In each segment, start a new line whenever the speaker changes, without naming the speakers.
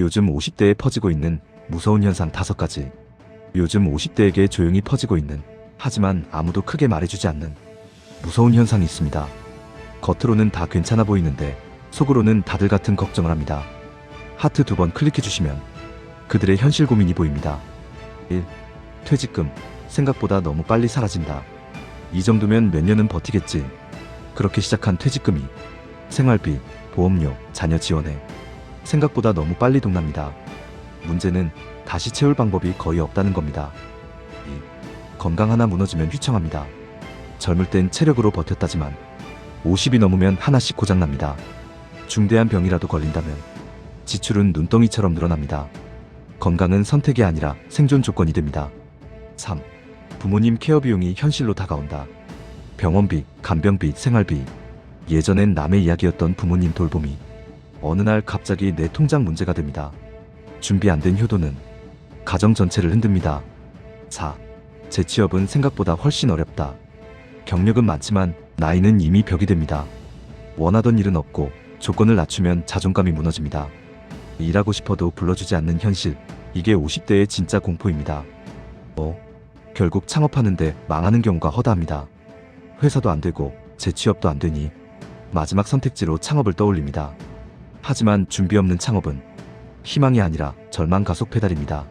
요즘 50대에 퍼지고 있는 무서운 현상 다섯 가지. 요즘 50대에게 조용히 퍼지고 있는 하지만 아무도 크게 말해주지 않는 무서운 현상이 있습니다. 겉으로는 다 괜찮아 보이는데 속으로는 다들 같은 걱정을 합니다. 하트 두 번 클릭해 주시면 그들의 현실 고민이 보입니다. 1. 퇴직금. 생각보다 너무 빨리 사라진다. 이 정도면 몇 년은 버티겠지. 그렇게 시작한 퇴직금이 생활비, 보험료, 자녀 지원에 생각보다 너무 빨리 동납니다. 문제는 다시 채울 방법이 거의 없다는 겁니다. 2. 건강 하나 무너지면 휘청합니다. 젊을 땐 체력으로 버텼다지만 50이 넘으면 하나씩 고장납니다. 중대한 병이라도 걸린다면 지출은 눈덩이처럼 늘어납니다. 건강은 선택이 아니라 생존 조건이 됩니다. 3. 부모님 케어 비용이 현실로 다가온다. 병원비, 간병비, 생활비. 예전엔 남의 이야기였던 부모님 돌봄이 어느 날 갑자기 내 통장 문제가 됩니다. 준비 안 된 효도는 가정 전체를 흔듭니다. 4. 재취업은 생각보다 훨씬 어렵다. 경력은 많지만 나이는 이미 벽이 됩니다. 원하던 일은 없고 조건을 낮추면 자존감이 무너집니다. 일하고 싶어도 불러주지 않는 현실. 이게 50대의 진짜 공포입니다. 뭐, 결국 창업하는데 망하는 경우가 허다합니다. 회사도 안 되고 재취업도 안 되니 마지막 선택지로 창업을 떠올립니다. 하지만 준비 없는 창업은 희망이 아니라 절망 가속 페달입니다.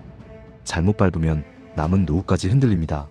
잘못 밟으면 남은 노후까지 흔들립니다.